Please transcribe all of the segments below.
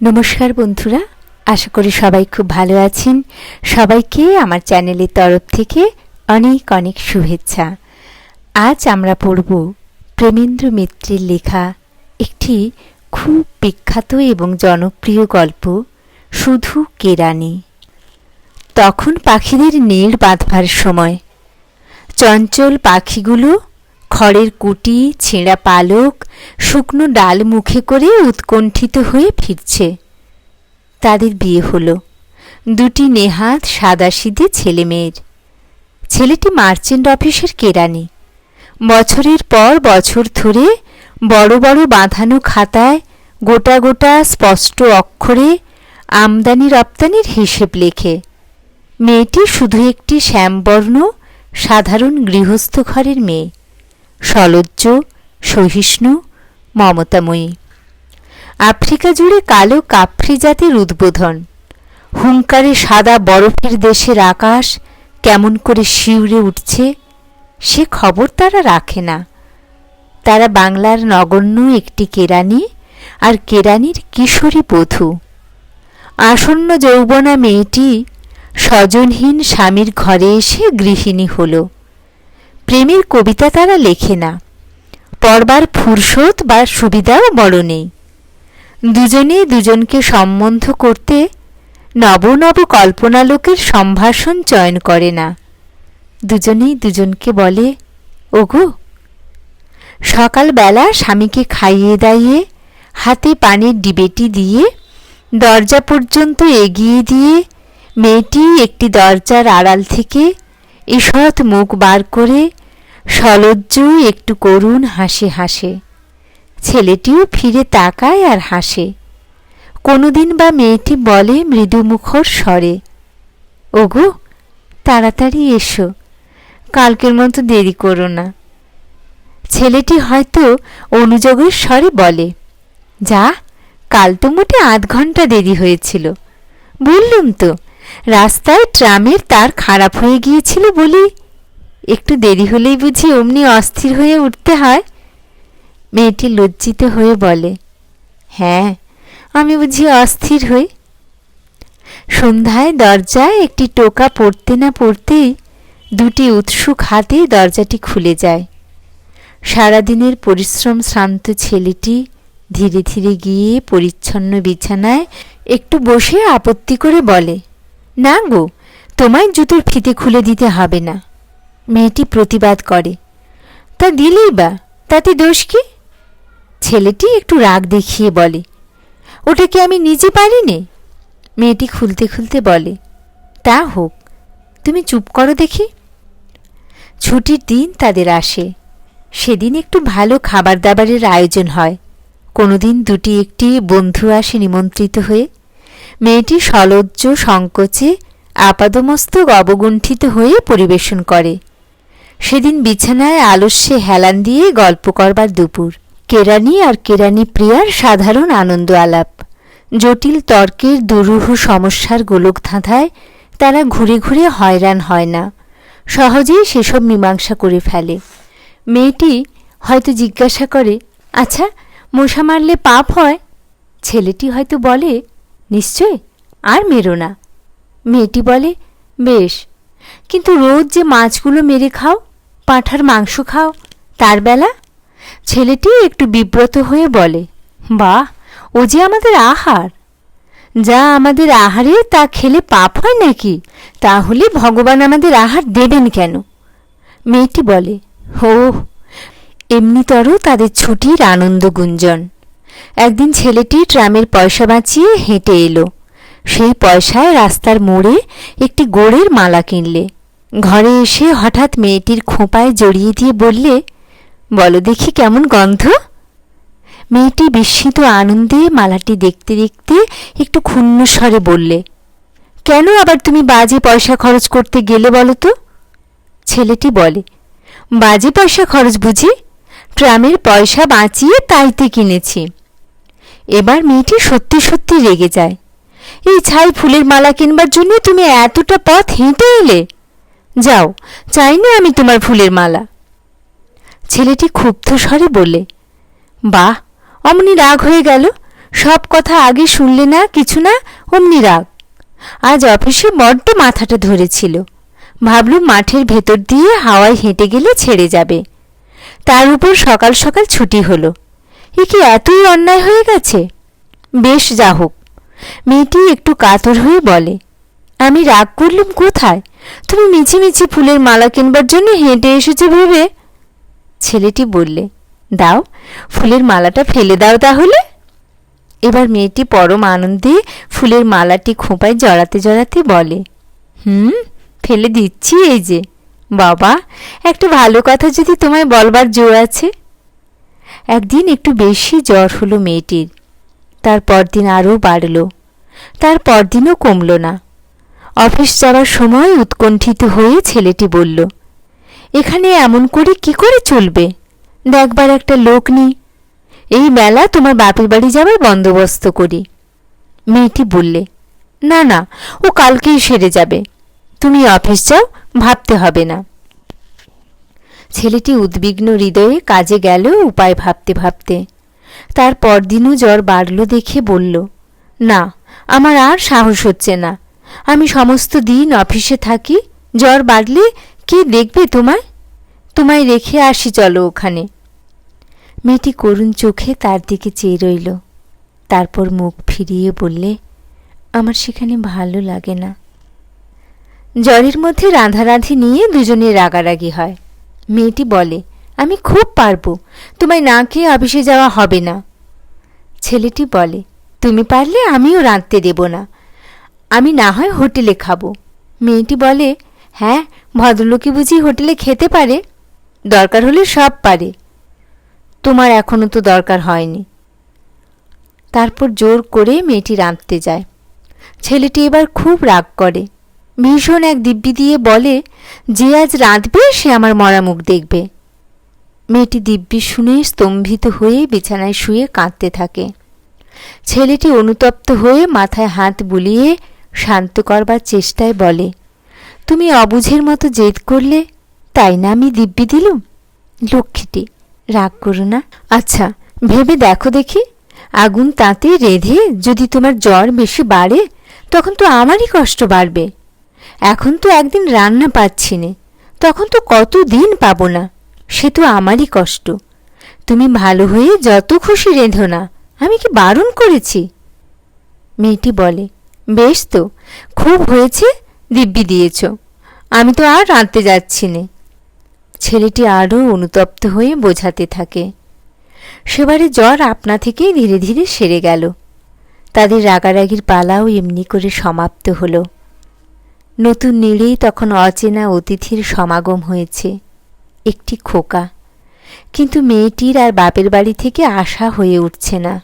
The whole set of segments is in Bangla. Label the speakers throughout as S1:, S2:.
S1: নমস্কার বন্ধুরা, আশা করি সবাই খুব ভালো আছেন। সবাইকে আমার চ্যানেলের তরফ থেকে অনেক অনেক শুভেচ্ছা। আজ আমরা পড়ব প্রেমেন্দ্র মিত্রের লেখা একটি খুব বিখ্যাত এবং জনপ্রিয় গল্প, শুধু কেরানি তখন পাখিদের নীড় বাঁধবার সময়, চঞ্চল পাখিগুলো খড়ের কুটি, ছেঁড়া পালক, শুকনো ডাল মুখে করে উৎকণ্ঠিত হয়ে ফিরছে। তাদের বিয়ে হলো। দুটি নেহাত সাদাসিধে ছেলে মেয়ের। ছেলেটি মার্চেন্ট অফিসের কেরানি। বছরের পর বছর ধরে বড় বড় বাঁধানো খাতায় গোটা গোটা স্পষ্ট অক্ষরে আমদানি রপ্তানির হিসেব লেখে। মেয়েটি শুধু একটি শ্যামবর্ণ, সাধারণ গৃহস্থ ঘরের মেয়ে। সলজ্জ, সহিষ্ণু, মমতাময়ী। আফ্রিকা জুড়ে কালো কাফ্রি জাতির উদ্বোধন। হুঙ্কারে সাদা বরফের দেশের আকাশ কেমন করে শিউরে উঠছে, সে খবর তারা রাখে না। তারা বাংলার নগণ্য একটি কেরানি আর কেরানির কিশোরী বধূ। আসন্ন যৌবনা মেয়েটি স্বজনহীন স্বামীর ঘরে এসে গৃহিণী হল। প্রেমের কবিতা তারা লেখে না। পড়বার ফুরসত বা সুবিধাও বড় নেই। দুজনে দুজনকে সম্বন্ধ করতে নব নব কল্পনালোকের সম্ভাষণ চয়ন করে না। দুজনেই দুজনকে বলে, ওগো, সকালবেলা স্বামীকে খাইয়ে দাইয়ে, হাতে পানির ডিবেটি দিয়ে, দরজা পর্যন্ত এগিয়ে দিয়ে, মেয়েটি একটি দরজার আড়াল থেকে ঈষৎ মুখ বার করে সলজ্জ একটু করুণ হাসে হাসে। ছেলেটিও ফিরে তাকায় আর হাসে। কোনোদিন বা মেয়েটি বলে মৃদুমুখর স্বরে, ওগো, তাড়াতাড়ি এসো, কালকের মতো দেরি করো না। ছেলেটি হয়তো অনুযোগের স্বরে বলে, যা, কাল তো মোটে আধ ঘণ্টা দেরি হয়েছিল। বললুম তো, রাস্তায় ট্রামের তার খারাপ হয়ে গিয়েছিল বলি একটু দেরি হলেই বুঝি অমনি অস্থির হয়ে উঠতে হয়? মেয়েটি লজ্জিত হয়ে বলে হ্যাঁ আমি বুঝি অস্থির হই। সন্ধ্যায় দরজায় একটি টোকা পড়তে না পড়তেই দুটি উৎসুক হাতে দরজাটি খুলে যায়। সারাদিনের পরিশ্রম শ্রান্ত ছেলেটি ধীরে ধীরে গিয়ে পরিচ্ছন্ন বিছানায় একটু বসে আপত্তি করে বলে, না গো, তোমায় জুতোর ফিতে খুলে দিতে হবে না। মেয়েটি প্রতিবাদ করে। তা দিলেই বা? তাতে দোষ কি? ছেলেটি একটু রাগ দেখিয়ে বলে, ওটা কি আমি নিজে পারি নে মেয়েটি খুলতে খুলতে বলে, তা হোক, তুমি চুপ করো দেখি। ছুটির দিন তাদের আসে। সেদিন একটু ভালো খাবার দাবারের আয়োজন হয়। কোনোদিন দুটি একটি বন্ধু আসে নিমন্ত্রিত হয়ে। মেয়েটি সলজ্জ সংকোচে আপাদমস্তক অবগুণ্ঠিত হয়ে পরিবেশন করে। সেদিন বিছানায় আলস্যে হেলান দিয়ে গল্প করবার দুপুর। কেরানি আর কেরানি প্রিয়ার সাধারণ আনন্দ আলাপ। জটিল তর্কের দুরূহ সমস্যার গোলক ধাঁধায় তারা ঘুরে ঘুরে হয়রান হয় না। সহজেই সেসব মীমাংসা করে ফেলে। মেয়েটি হয়তো জিজ্ঞাসা করে আচ্ছা মশা মারলে পাপ হয়? ছেলেটি হয়তো বলে, নিশ্চয়, আর মেরো না। মেয়েটি বলে, বেশ, কিন্তু রোজ যে মাছগুলো মেরে খাও পাঁঠার মাংস খাও, তার বেলা? ছেলেটি একটু বিব্রত হয়ে বলে, বাহ, ও যে আমাদের আহার। যা আমাদের আহারে তা খেলে পাপ হয় নাকি? তাহলে ভগবান আমাদের আহার দেবেন কেন? মেয়েটি বলে, হো, এমনিতরও তাদের ছুটির আনন্দ গুঞ্জন। একদিন ছেলেটি ট্রামের পয়সা বাঁচিয়ে হেঁটে এলো। সেই পয়সায় রাস্তার মোড়ে একটি গোড়ের মালা কিনলে। ঘরে এসে হঠাৎ মেয়েটির খোঁপায় জড়িয়ে দিয়ে বললে, বলো দেখি কেমন গন্ধ? মেয়েটি বিস্মিত আনন্দে মালাটি দেখতে দেখতে একটু ক্ষুণ্ণ স্বরে বললে, কেন আবার তুমি বাজে পয়সা খরচ করতে গেলে বলো তো? ছেলেটি বলে, বাজে পয়সা খরচ বুঝি? ট্রামের পয়সা বাঁচিয়ে তাইতে কিনেছি। এবার মেয়েটি সত্যি সত্যি রেগে যায়, এই ছাই ফুলের মালা কিনবার জন্য তুমি এতটা পথ হেঁটে এলে? যাও, চাই না আমি তোমার ফুলের মালা। ছেলেটি ক্ষুব্ধ স্বরে বলে বাহ, অমনি রাগ হয়ে গেল। সব কথা আগে শুনলে না, কিছু না, অমনি রাগ। আজ অফিসে বড্ড মাথাটা ধরেছিল। ভাবলুম মাঠের ভেতর দিয়ে হাওয়ায় হেঁটে গেলে ছেড়ে যাবে। তার উপর সকাল সকাল ছুটি হলো। এ কি এতই অন্যায় হয়ে গেছে? বেশ, যা হোক। মেয়েটি একটু কাতর হয়ে বলে আমি রাগ করলুম কোথায়? তুমি মিছি মিছি ফুলের মালা কিনবার জন্য হেঁটে এসেছ ভেবে? ছেলেটি বললে, দাও, ফুলের মালাটা ফেলে দাও তাহলে। এবার মেয়েটি পরম আনন্দে ফুলের মালাটি খোঁপায় জড়াতে জড়াতে বলে, হুম, ফেলে দিচ্ছি এই যে। বাবা, একটা ভালো কথা যদি তোমায় বলবার জোর আছে? একদিন একটু বেশি জ্বর হলো মেয়েটির। তার পরদিন আরও বাড়ল। তার পরদিনও কমল না। অফিস যাওয়ার সময় উৎকণ্ঠিত হয়ে ছেলেটি বলল, এখানে এমন করে কি করে চলবে? দেখবার একটা লোক নেই। এই বেলা তোমার বাপের বাড়ি যাবার বন্দোবস্ত করি। মেয়েটি বললে, না না, ও কালকেই সেরে যাবে। তুমি অফিস যাও, ভাবতে হবে না। ছেলেটি উদ্বিগ্ন হৃদয়ে কাজে গেল উপায় ভাবতে ভাবতে। তার পরদিনও জ্বর বাড়ল দেখে বলল, না, আমার আর সাহস হচ্ছে না। আমি সমস্ত দিন অফিসে থাকি, জ্বর বাড়লে কে দেখবে তোমায়? তোমায় রেখে আসি, চলো ওখানে। মেয়েটি করুণ চোখে তার দিকে চেয়ে রইল। তারপর মুখ ফিরিয়ে বললে, আমার সেখানে ভালো লাগে না। জ্বরের মধ্যে রাঁধারাঁধি নিয়ে দুজনে রাগারাগি হয়। মেয়েটি বলে, আমি খুব পারব। তোমায় না খেয়ে অফিসে যাওয়া হবে না। ছেলেটি বলে, তুমি পারলে আমিও রাঁধতে দেব না। আমি না হয় হোটেলে খাব। মেয়েটি বলে হ্যাঁ ভদ্রলোকে বুঝি হোটেলে খেতে পারে? দরকার হলে সব পারে। তোমার এখনও তো দরকার হয়নি। তারপর জোর করে মেয়েটি রাঁধতে যায়। ছেলেটি এবার খুব রাগ করে। ভীষণ এক দিব্যি দিয়ে বলে, যে আজ রাঁধবে, সে আমার মরা মুখ দেখবে। মেয়েটি দিব্যি শুনে স্তম্ভিত হয়ে বিছানায় শুয়ে কাঁদতে থাকে। ছেলেটি অনুতপ্ত হয়ে মাথায় হাত বুলিয়ে শান্ত করবার চেষ্টায় বলে, তুমি অবুঝের মতো জেদ করলে তাই না আমি দিব্যি দিলুম? লক্ষ্মীটি, রাগ করো না। আচ্ছা ভেবে দেখো দেখি, আগুন তাতে রেধে যদি তোমার জ্বর বেশি বাড়ে, তখন তো আমারই কষ্ট বাড়বে। এখন তো একদিন রান্না পাচ্ছি নে, তখন তো কত দিন পাবো না, সে তো আমারই কষ্ট। তুমি ভালো হয়ে যত খুশি রেঁধো না, আমি কি বারণ করেছি? মেয়েটি বলে বেশ তো, খুব হয়েছে, দিব্যি দিয়েছ। আমি তো আর রাঁধতে যাচ্ছি নে ছেলেটি আরও অনুতপ্ত হয়ে বোঝাতে থাকে। সেবারে জ্বর আপনা থেকেই ধীরে ধীরে সেরে গেল। তাদের রাগারাগির পালাও এমনি করে সমাপ্ত হলো। নতুন নীড়েই তখন অচেনা অতিথির সমাগম হয়েছে। একটি খোকা। কিন্তু মেয়েটির আর বাপের বাড়ি থেকে আশা হয়ে উঠছে না।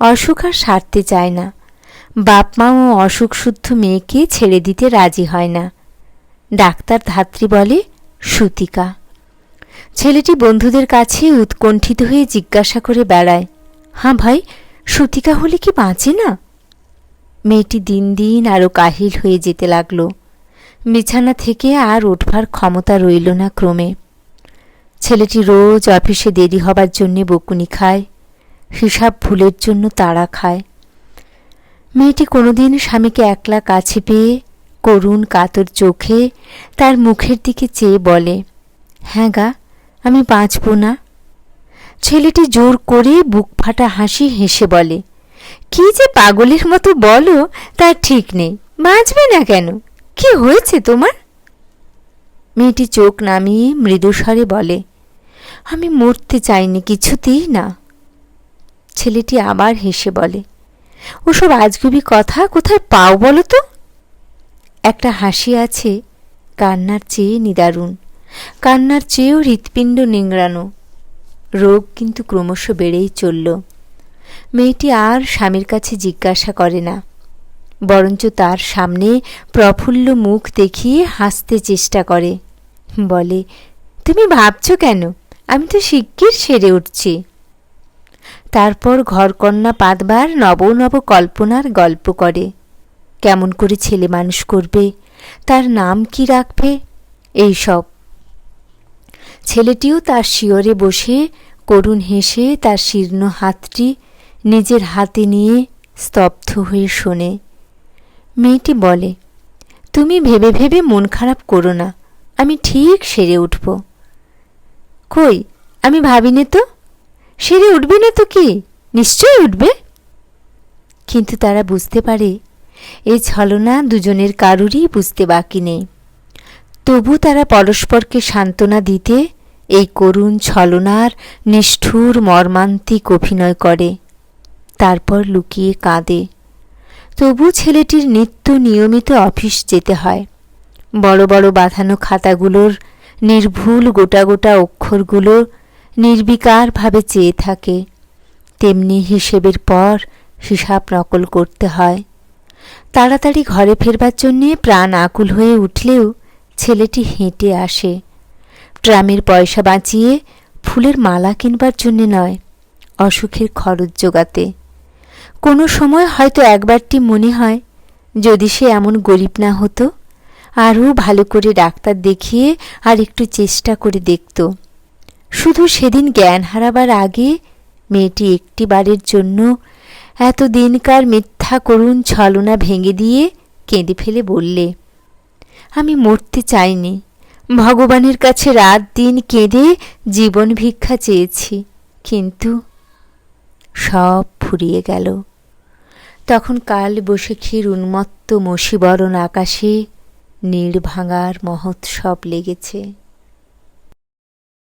S1: অসুখ আর সারতে চায় না। বাপ মাও অসুখ শুদ্ধ মেয়েকে ছেড়ে দিতে রাজি হয় না। ডাক্তার ধাত্রী বলে, সুতিকা। ছেলেটি বন্ধুদের কাছে উৎকণ্ঠিত হয়ে জিজ্ঞাসা করে বেড়ায় হাঁ ভাই, সুতিকা হলে কি বাঁচে না? মেয়েটি দিন দিন আরও কাহিল হয়ে যেতে লাগল। বিছানা থেকে আর উঠবার ক্ষমতা রইল না ক্রমে। ছেলেটি রোজ অফিসে দেরি হবার জন্যে বকুনি খায়, হিসাব ভুলের জন্য তাড়া খায়। মেয়েটি কোনোদিন স্বামীকে একলা কাছে পেয়ে করুণ কাতর চোখে তার মুখের দিকে চেয়ে বলে হ্যাঁ গা, আমি বাঁচব না। ছেলেটি জোর করে বুক ফাটা হাসি হেসে বলে, কি যে পাগলের মতো বলো, তার ঠিক নেই। বাঁচবে না কেন? কি হয়েছে তোমার? মেয়েটি চোখ নামিয়ে মৃদুস্বরে বলে, আমি মরতে চাইনি, কিছুতেই না। ছেলেটি আবার হেসে বলে ওসব আজগুবি কথা কোথায় পাও বলো তো? একটা হাসি আছে কান্নার চেয়ে নিদারুণ, কান্নার চেয়েও হৃৎপিণ্ড নিংড়ানো। রোগ কিন্তু ক্রমশ বেড়েই চলল। মেয়েটি আর স্বামীর কাছে জিজ্ঞাসা করে না, বরঞ্চ তার সামনে প্রফুল্ল মুখ দেখিয়ে হাসতে চেষ্টা করে। বলে, তুমি ভাবছ কেন? আমি তো শিগগির সেরে উঠছি। তারপর ঘরকন্যা পাতবার নব নব কল্পনার গল্প করে। কেমন করে ছেলে মানুষ করবে? তার নাম কি রাখবে? এইসব ছেলেটিও তার শিয়রে বসে করুণ হেসে তার শীর্ণ হাতটি নিজের হাতে নিয়ে স্তব্ধ হয়ে শোনে। মেয়েটি বলে, তুমি ভেবে ভেবে মন খারাপ করো না, আমি ঠিক সেরে উঠব। কই, আমি ভাবিনি তো? সেরে উঠবে না তো কি? নিশ্চয়ই উঠবে। কিন্তু তারা বুঝতে পারে এই ছলনা দুজনের কারুরই বুঝতে বাকি নেই। তবু তারা পরস্পরকে সান্ত্বনা দিতে এই করুণ ছলনার নিষ্ঠুর, মর্মান্তিক অভিনয় করে। তারপর লুকিয়ে কাঁদে। তবু ছেলেটির নিত্য নিয়মিত অফিস যেতে হয়। বড় বড় বাঁধানো খাতাগুলোর নির্ভুল গোটা গোটা অক্ষরগুলো নির্বিকারভাবে চেয়ে থাকে। তেমনি হিসেবের পর হিসাব নকল করতে হয়। তাড়াতাড়ি ঘরে ফেরবার জন্যে প্রাণ আকুল হয়ে উঠলেও ছেলেটি হেঁটে আসে। ট্রামের পয়সা বাঁচিয়ে ফুলের মালা কিনবার জন্যে নয়, অসুখের খরচ জোগাতে। কোনো সময় হয়তো একবারটি মনে হয়, যদি সে এমন গরিব না হতো, আরও ভালো করে ডাক্তার দেখিয়ে আর একটু চেষ্টা করে দেখত। শুধু সেদিন জ্ঞান হারাবার আগে মেয়েটি একটি বারের জন্য এত দিনকার মিথ্যা করুণ ছলনা ভেঙে দিয়ে কেঁদে ফেলে বললে, আমি মরতে চাইনি। ভগবানের কাছে রাত দিন কেঁদে জীবন ভিক্ষা চেয়েছি। কিন্তু সব ফুরিয়ে গেল। তখন কাল বৈশাখীর উন্মত্ত মশিবরণ আকাশে নীড় ভাঙার মহোৎসব লেগেছে।